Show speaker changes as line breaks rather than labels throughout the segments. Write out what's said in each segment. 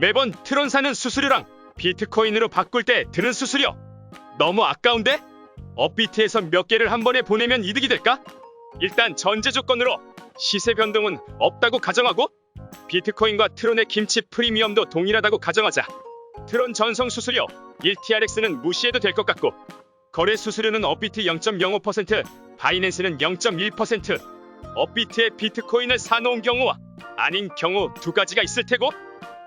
매번 트론 사는 수수료랑 비트코인으로 바꿀 때 드는 수수료 너무 아까운데? 업비트에서 몇 개를 한 번에 보내면 이득이 될까? 일단 전제 조건으로 시세 변동은 없다고 가정하고 비트코인과 트론의 김치 프리미엄도 동일하다고 가정하자. 트론 전송 수수료 1TRX는 무시해도 될 것 같고 거래 수수료는 업비트 0.05%, 바이낸스는 0.1%. 업비트에 비트코인을 사놓은 경우와 아닌 경우 두 가지가 있을 테고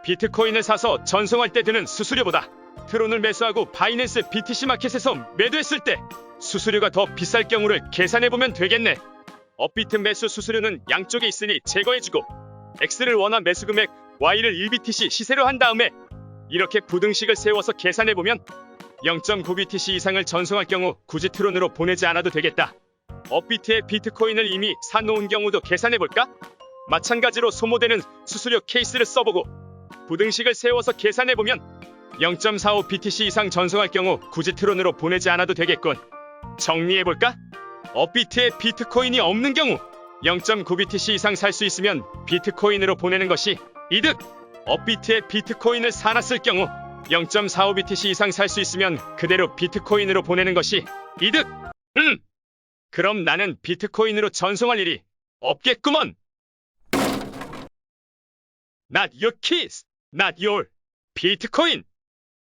비트코인을 사서 전송할 때 드는 수수료보다 트론을 매수하고 바이낸스 BTC 마켓에서 매도했을 때 수수료가 더 비쌀 경우를 계산해보면 되겠네. 업비트 매수 수수료는 양쪽에 있으니 제거해주고 X를 원화 매수 금액 Y를 1BTC 시세로 한 다음에 이렇게 부등식을 세워서 계산해보면 0.9BTC 이상을 전송할 경우 굳이 트론으로 보내지 않아도 되겠다. 업비트에 비트코인을 이미 사놓은 경우도 계산해볼까? 마찬가지로 소모되는 수수료 케이스를 써보고 부등식을 세워서 계산해보면 0.45BTC 이상 전송할 경우 굳이 트론으로 보내지 않아도 되겠군. 정리해볼까? 업비트에 비트코인이 없는 경우 0.9BTC 이상 살 수 있으면 비트코인으로 보내는 것이 이득! 업비트에 비트코인을 사놨을 경우 0.45BTC 이상 살 수 있으면 그대로 비트코인으로 보내는 것이 이득! 음! 그럼 나는 비트코인으로 전송할 일이 없겠구먼! Not your keys, not your 비트코인!